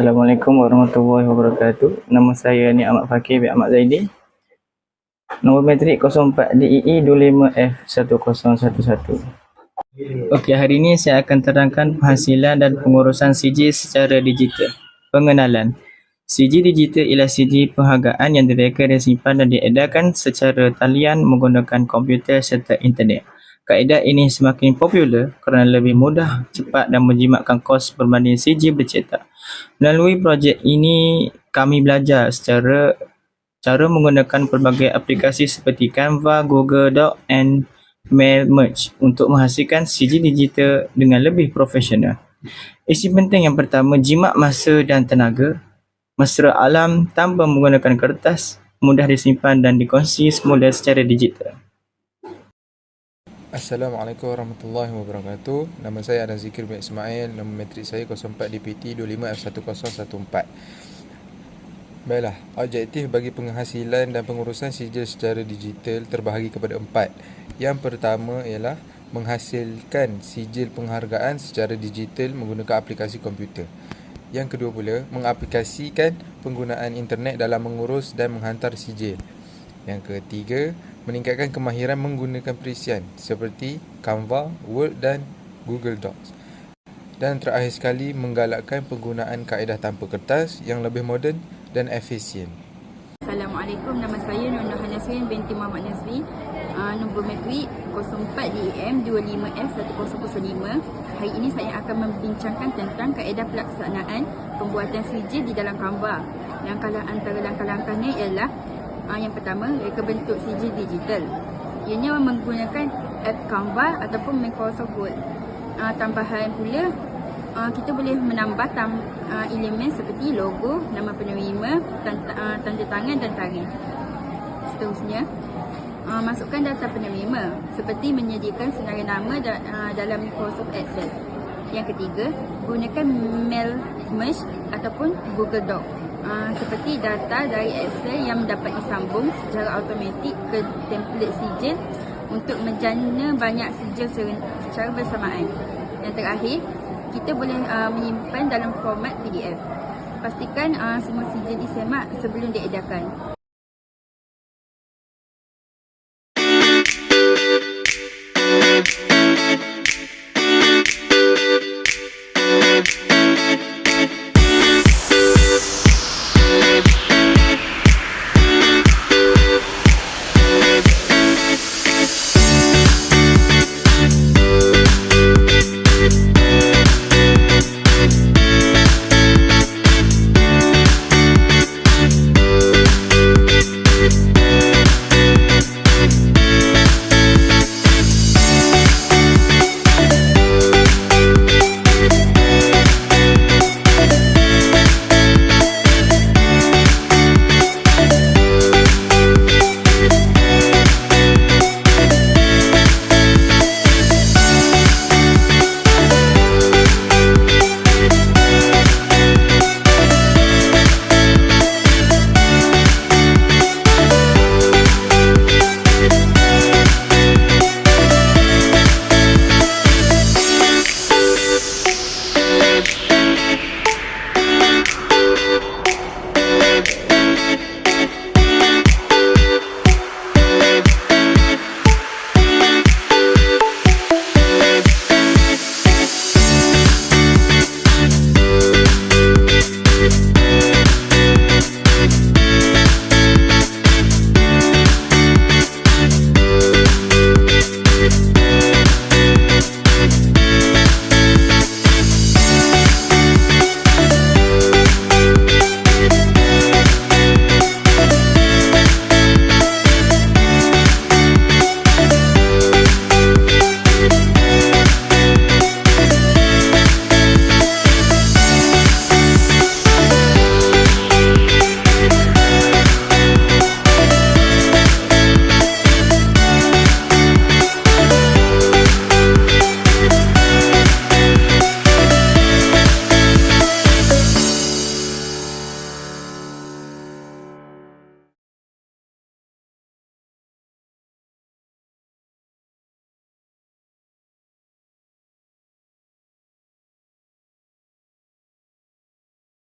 Assalamualaikum warahmatullahi wabarakatuh. Nama saya ni Ahmad Fakir bin Ahmad Zaidi. Nombor matrik 04 DEE 25F1011. Okey, hari ini saya akan terangkan penghasilan dan pengurusan CJ secara digital. Pengenalan. CJ digital ialah CJ penghargaan yang direka, disimpan dan diedarkan secara talian menggunakan komputer serta internet. Kaedah ini semakin popular kerana lebih mudah, cepat dan menjimatkan kos berbanding CJ bercetak. Melalui projek ini, kami belajar secara cara menggunakan pelbagai aplikasi seperti Canva, Google Doc and Mail Merge untuk menghasilkan CG digital dengan lebih profesional. Isi penting yang pertama, jimat masa dan tenaga. Mesra alam tanpa menggunakan kertas, mudah disimpan dan dikongsi semula secara digital. Assalamualaikum warahmatullahi wabarakatuh. Nama saya Adam Zikir bin Ismail. Nama matrik saya 04 DPT 25F1014. Baiklah, objektif bagi penghasilan dan pengurusan sijil secara digital terbahagi kepada empat. Yang pertama ialah menghasilkan sijil penghargaan secara digital menggunakan aplikasi komputer. Yang kedua pula, mengaplikasikan penggunaan internet dalam mengurus dan menghantar sijil. Yang ketiga, meningkatkan kemahiran menggunakan perisian seperti Canva, Word dan Google Docs. Dan terakhir sekali, menggalakkan penggunaan kaedah tanpa kertas yang lebih moden dan efisien. Assalamualaikum, nama saya Nona Hanasrin binti Muhammad Nazri. Uh, nombor matrik 04 DEM 25F1005. Hari ini saya akan membincangkan tentang kaedah pelaksanaan pembuatan sijil di dalam Canva. Yang kalau antara langkah-langkahnya ialah yang pertama reka bentuk sijil digital. Ianya menggunakan app Canva ataupun Microsoft Word. Uh, tambahan pula uh, kita boleh menambah tam, uh, elemen seperti logo, nama penerima, tanda, uh, tanda tangan dan tarikh. Seterusnya, uh, masukkan data penerima seperti menyediakan senarai nama da, uh, dalam Microsoft Excel. Yang ketiga, gunakan mail merge ataupun Google Doc. Uh, seperti data dari Excel yang dapat disambung secara automatik ke template sijil untuk menjana banyak sijil secara bersamaan. Yang terakhir, kita boleh uh, menyimpan dalam format PDF. Pastikan uh, semua sijil disemak sebelum diedarkan.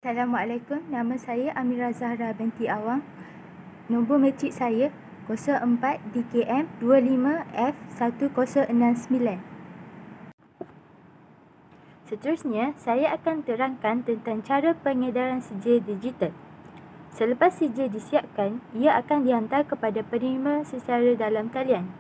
Assalamualaikum, nama saya Amira Zahra binti Awang. Nombor metrik saya 04 DKM 25F1069. Seterusnya, saya akan terangkan tentang cara pengedaran sijil digital. Selepas sijil disiapkan, ia akan dihantar kepada penerima secara dalam talian.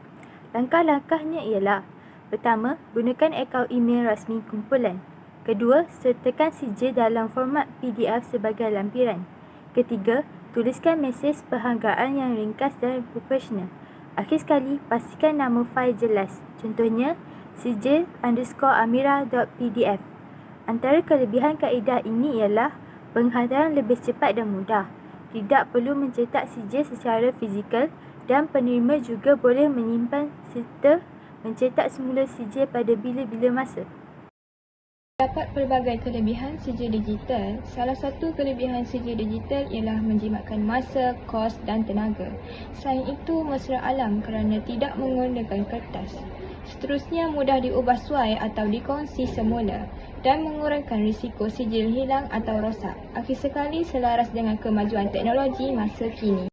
Langkah-langkahnya ialah Pertama, gunakan akaun email rasmi kumpulan. Kedua, sertakan sijil dalam format PDF sebagai lampiran. Ketiga, tuliskan mesej perhargaan yang ringkas dan profesional. Akhir sekali, pastikan nama fail jelas. Contohnya, sijil underscore amira.pdf. Antara kelebihan kaedah ini ialah penghantaran lebih cepat dan mudah. Tidak perlu mencetak sijil secara fizikal dan penerima juga boleh menyimpan serta mencetak semula sijil pada bila-bila masa. Dapat pelbagai kelebihan sijil digital. Salah satu kelebihan sijil digital ialah menjimatkan masa, kos dan tenaga. Selain itu, mesra alam kerana tidak menggunakan kertas. Seterusnya, mudah diubah suai atau dikongsi semula dan mengurangkan risiko sijil hilang atau rosak. Akhir sekali, selaras dengan kemajuan teknologi masa kini.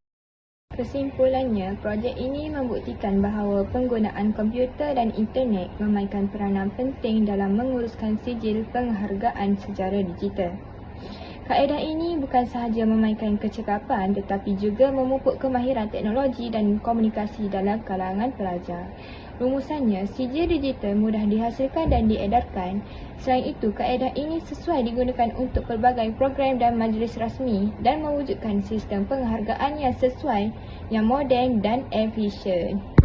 Kesimpulannya, projek ini membuktikan bahawa penggunaan komputer dan internet memainkan peranan penting dalam menguruskan sijil penghargaan secara digital. Kaedah ini bukan sahaja memainkan kecekapan tetapi juga memupuk kemahiran teknologi dan komunikasi dalam kalangan pelajar. Rumusannya, sijil digital mudah dihasilkan dan diedarkan. Selain itu, kaedah ini sesuai digunakan untuk pelbagai program dan majlis rasmi dan mewujudkan sistem penghargaan yang sesuai, yang moden dan efisien.